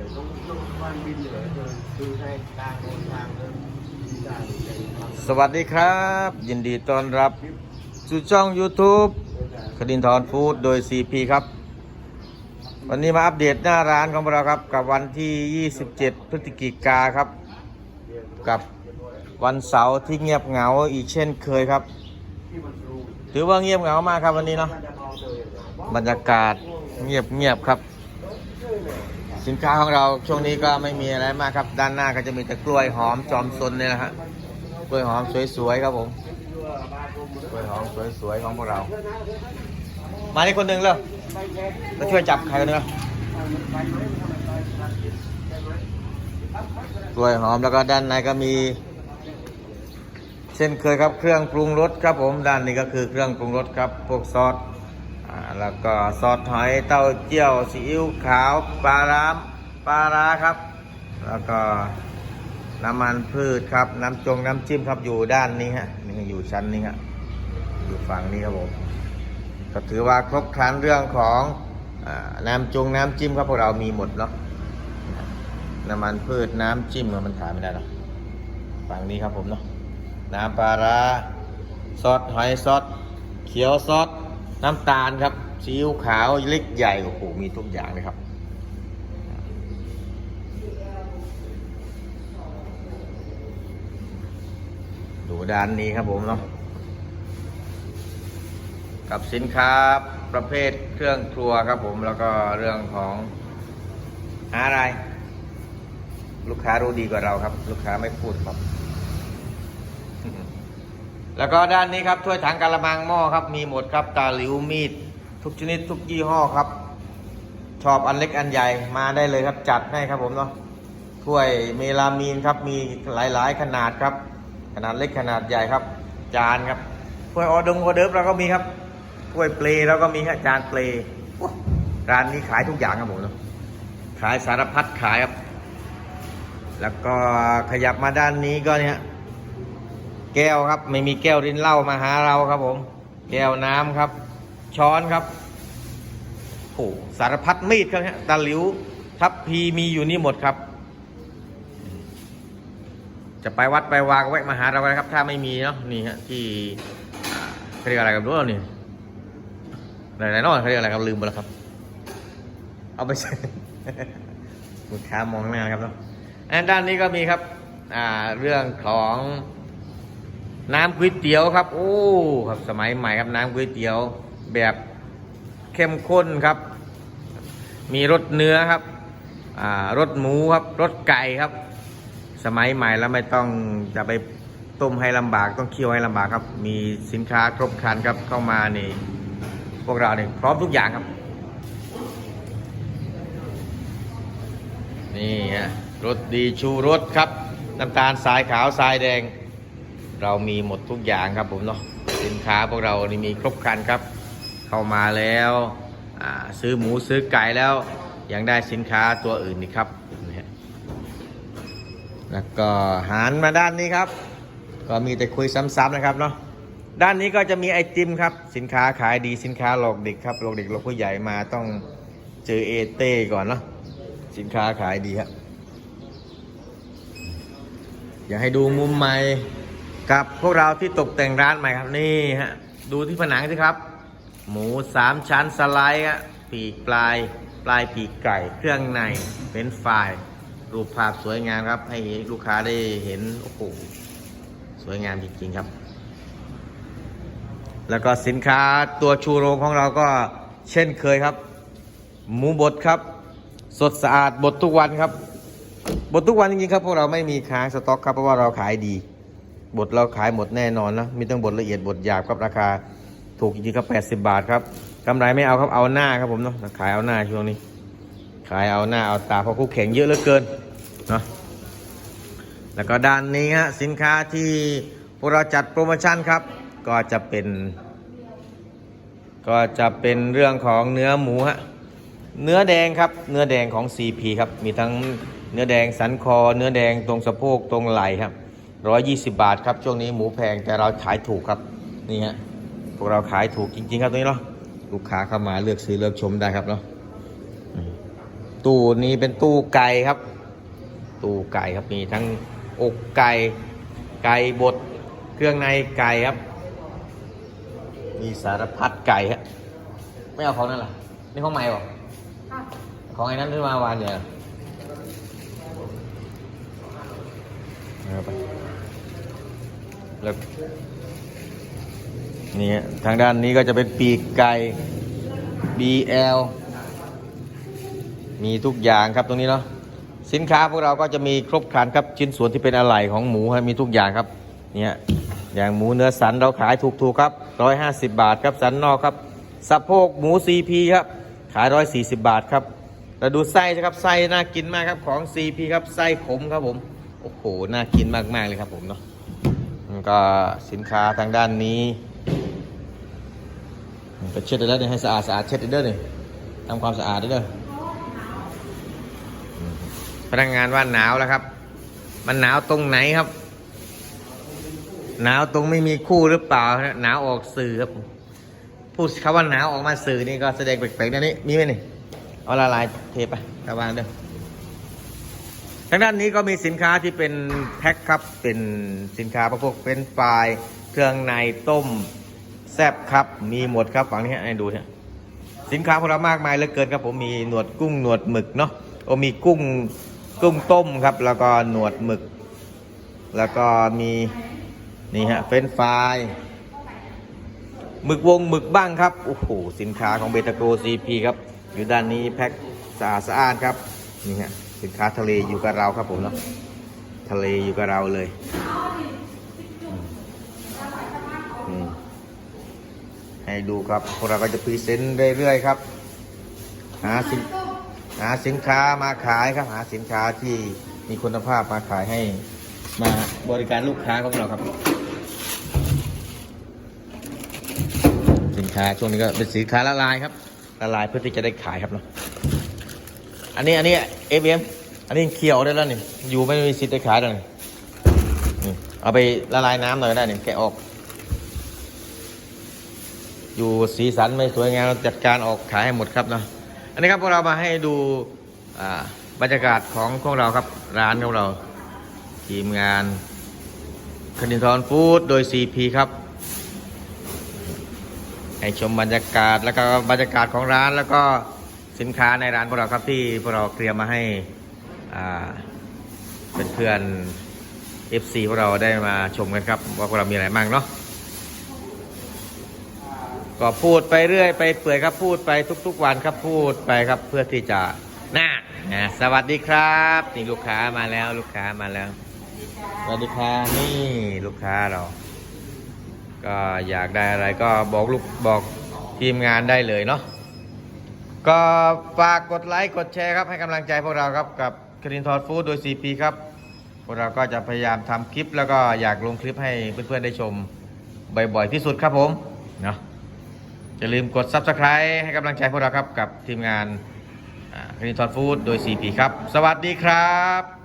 ดี๋ยวต้องต้องบ้านบินเหนือเดินดูให้กลางโนทางเดินด่านใจทางสวัสดีครับ ยินดีต้อนรับสู่ช่อง YouTube คดินทรฟู้ดโดย CP ครับ วันนี้มาอัปเดตหน้าร้านของเราครับ กับวันที่ 27 พฤศจิกาครับ กับวันเสาร์ที่เงียบเหงาอีกเช่นเคยครับ ถือว่าเงียบเหงามากครับวันนี้เนาะบรรยากาศเงียบเงียบๆครับ สินค้าของเราช่วงนี้ก็ไม่มีอะไรมากครับ ด้านหน้าก็จะมีแต่กล้วยหอมจอมซนเนี่ยนะฮะกล้วยหอมสวยๆครับผมกล้วยหอมสวยๆของพวกเรา มาที่คนหนึ่งเลยมาช่วยจับใครคนนึงอะกล้วยหอมแล้วก็ด้านในก็มี เช่นเคยครับเครื่องปรุงรสครับผมด้านนี้ก็คือเครื่องปรุงรสครับพวกซอส แล้วก็ซอสหอยเต้าเจี้ยวซีอิ๊วขาวปลาร้าปลาร้าครับ แล้วก็น้ำมันพืชครับ น้ำจงน้ำจิ้มครับอยู่ด้านนี้ฮะนี่อยู่ชั้นนี้ฮะอยู่ฝั่งนี้ครับผมก็ถือว่าครบครันเรื่องของอน้ำจงน้ำจิ้มครับพวกเรามีหมดเนาะน้ำมันพืชน้ำจิ้มมันถายไม่ได้หรอกฝั่งนี้ครับผมเนาะน้ำปลาร้าซอสหอยซอสเขียวซอสน้ำตาลครับ ซีอิ๊วขาวเล็กใหญ่โอ้โหมีทุกอย่างเลยครับ ดูด้านนี้ครับผมเนาะกับสินค้าประเภทเครื่องครัวครับผมแล้วก็เรื่องของอะไร ลูกค้ารู้ดีกว่าเราครับ ลูกค้าไม่พูดครับ แล้วก็ด้านนี้ครับถ้วยถังกะละมังหม้อครับ มีหมดครับตาหลิวมีด ทุกชนิดทุกยี่ห้อครับ ชอบอันเล็กอันใหญ่มาได้เลยครับ จัดให้ครับผมเนาะถ้วยเมลามีนครับมีหลายๆ ขนาดครับ ขนาดเล็กขนาดใหญ่ครับ จานครับถ้วยออดงออเดิร์ฟเราก็มีครับถ้วยเปลเราก็มีครับจานเปลร้านนี้ขายทุกอย่างครับผมเนาะขายสารพัดขายครับ แล้วก็ขยับมาด้านนี้ก็เนี่ยแก้วครับ ไม่มีแก้วรินเหล้ามาหาเราครับผม แก้วน้ำครับ ช้อนครับโอ้สารพัดมีดครับตะหลิว ทับพีมีอยู่นี่หมดครับ จะไปวัดไปวาก็แวะมาหาเรานะครับ ถ้าไม่มีเนาะนี่ฮะที่เขาเรียกอะไรกันรู้เรานี่ไหนๆนอกเขาเรียกอะไรครับลืมไปแล้วครับ เอาไปใช้ลูกค้ามองหน้าครับเนาะด้านนี้ก็มีครับอ่าเรื่องของน้ำก๋วยเตี๋ยวครับ โอ้ ครับสมัยใหม่ครับน้ำก๋วยเตี๋ยว แบบเข้มข้นครับ มีรสเนื้อครับอ่ารสหมูครับรสไก่ครับ สมัยใหม่แล้วไม่ต้องจะไปต้มให้ลำบากต้องเคี่ยวให้ลำบากครับ มีสินค้าครบครันครับเข้ามานี่พวกเราเนี่ยพร้อมทุกอย่างครับ นี่ฮะรสดีชูรสครับน้ำตาลสายขาวสายแดง เรามีหมดทุกอย่างครับผมเนาะสินค้าพวกเรานี่มีครบครันครับ เข้ามาแล้วซื้อหมูซื้อไก่แล้วยังได้สินค้าตัวอื่นอีกครับนะฮะแล้วก็หันมาด้านนี้ครับ ก็มีแต่คุยซ้ำๆนะครับเนาะด้านนี้ก็จะมีไอติมครับ สินค้าขายดีสินค้าหลอกเด็กครับหลอกเด็กหลอกผู้ใหญ่มาต้องเจอเอเต้ก่อนเนาะสินค้าขายดีครับอยากให้ดูมุมใหม่กับพวกเราที่ตกแต่งร้านใหม่ครับนี่ฮะดูที่ผนังสิครับ หมูสามชั้นสไลด์อะปีกปลายปลายปีกไก่เครื่องในเป็นไฟล์รูปภาพสวยงามครับ ให้ลูกค้าได้เห็นโอ้โหสวยงามจริงๆครับ แล้วก็สินค้าตัวชูโรงของเราก็เช่นเคยครับ หมูบดครับ สดสะอาดบดทุกวันครับบดทุกวันจริงๆครับพวกเราไม่มีค้างสต็อกครับเพราะว่าเราขายดีบดเราขายหมดแน่นอนนะมีตั้งบดละเอียดบดหยาบครับราคา ถูกจริงๆครับ80บาทครับกำไรไม่เอาครับเอาหน้าครับผมเนาะขายเอาหน้าช่วงนี้ ขายเอาหน้าเอาตาเพราะคู่แข่งเยอะเหลือเกินเนาะแล้วก็ด้านนี้ฮะสินค้าที่พวกเราจัดโปรโมชั่นครับ ก็จะเป็น ก็จะเป็นเรื่องของเนื้อหมูฮะเนื้อแดงครับเนื้อแดงของ CP ครับมีทั้งเนื้อแดงสันคอ เนื้อแดงตรงสะโพกตรงไหล่ครับร้อยยี่สิบาทครับช่วงนี้หมูแพงแต่เราขายถูกครับนี่ฮะ พวกเราขายถูกจริง ๆ ครับตรงนี้เนาะลูกค้าเข้ามาเลือกซื้อเลือกชมได้ครับเนาะอืมตู้นี้เป็นตู้ไก่ครับ ตู้ไก่ครับมีทั้งอกไก่ไก่บดเครื่องในไก่ครับ มีสารพัดไก่ฮะไม่เอาของนั่นล่ะนี่ของใหม่ป่ะของไอ้นั้นที่มาวานเนี่ยเอาไปแล้ว นี่ฮะทางด้านนี้ก็จะเป็นปีกไก่ BL มีทุกอย่างครับตรงนี้เนาะสินค้าพวกเราก็จะมีครบครันครับชิ้นส่วนที่เป็นอะไหล่ของหมูมีทุกอย่างครับเนี่ยอย่างหมูเนื้อสันเราขายถูกๆครับ 150 บาทครับสันนอกครับสะโพกหมู CP ครับขาย 140 บาทครับเราดูไส้นะครับไส้น่ากินมากครับของ CP ครับไส้ขมครับผมโอ้โหน่ากินมากๆเลยครับผมเนาะก็สินค้าทางด้านนี้ ไปเช็ดได้แล้วเนี่ยให้สะอาดสะอาดเช็ดได้เด้อเนี่ยทำความสะอาดได้เด้อพนักงานว่าหนาวแล้วครับ มันหนาวตรงไหนครับ หนาวตรงไม่มีคู่หรือเปล่าหนาวออกสื่อครับพูดคำว่าหนาวออกมาสื่อนี่ก็แสดงแปลกๆนะนี่มีไหมนี่เอาละลายเทไประวางเด้อทางด้านนี้ก็มีสินค้าที่เป็นแพ็คครับเป็นสินค้าพวกเป็นไฟรายเครื่องในต้ม ซบครับ มีหมดครับฝั่งนี้ให้ดูเนี่ยสินค้าของเรามากมายเหลือเกินครับผมมีหนวดกุ้งหนวดหมึกเนาะโอมีกุ้งกุ้งต้มครับ แล้วก็หนวดหมึก แล้วก็มีนี่ฮะเฟรนฟรายหมึกวงหมึกบ้างครับโอ้โหสินค้าของเบตาโกซีพีครับ อยู่ด้านนี้แพ็คสะอาดสะอาดครับนี่ฮะสินค้าทะเลอยู่กับเราครับผมเนาะทะเลอยู่กับเราเลยอืม ให้ดูครับพวกเราก็จะพรีเซนต์เรื่อยๆครับ หาสินหาสินค้ามาขายครับ หาสินค้าที่มีคุณภาพมาขายให้มาบริการลูกค้าของเราครับ สินค้าช่วงนี้ก็เป็นสินค้าละลายครับละลายเพื่อที่จะได้ขายครับเนาะอันนี้อันนี้เอฟเอ็มอันนี้เคี่ยวได้แล้วนี่อยู่ไม่มีสิทธิ์ได้ขายแล้วนี่เอาไปละลายน้ำหน่อยได้นี่แกะออก อยู่สีสันไม่สวยงามเราจัดการออกขายให้หมดครับเนาะอันนี้ครับพวกเรามาให้ดูบรรยากาศของพวกเราครับร้านของเรา ทีมงานคณินทรฟู้ดโดย CP ครับให้ชมบรรยากาศแล้วก็บรรยากาศของร้านแล้วก็สินค้าในร้านพวกเราครับที่พวกเราเตรียมมาให้เพื่อนๆ FC พวกเราได้มาชมกันครับว่าพวกเรามีอะไรบ้างเนาะ ก็พูดไปเรื่อยไปเปื่อยครับพูดไปทุก ๆ วันครับพูดไปครับเพื่อที่จะน่านะสวัสดีครับนี่ลูกค้ามาแล้วลูกค้ามาแล้ว สวัสดีครับนี่ลูกค้าเรา ก็อยากได้อะไรก็บอกลูกบอกทีมงานได้เลยเนาะก็ฝากกดไลค์กดแชร์ครับให้กำลังใจพวกเราครับกับครินทอร์ฟู้ดโดย CP ครับ พวกเราก็จะพยายามทำคลิป แล้วก็อยากลงคลิปให้เพื่อนๆได้ชมบ่อยๆที่สุดครับผมเนาะ อย่าลืมกด Subscribe ให้กำลังใจพวกเราครับ กับทีมงานคลินทอนฟู้ดโดย CP ครับ สวัสดีครับ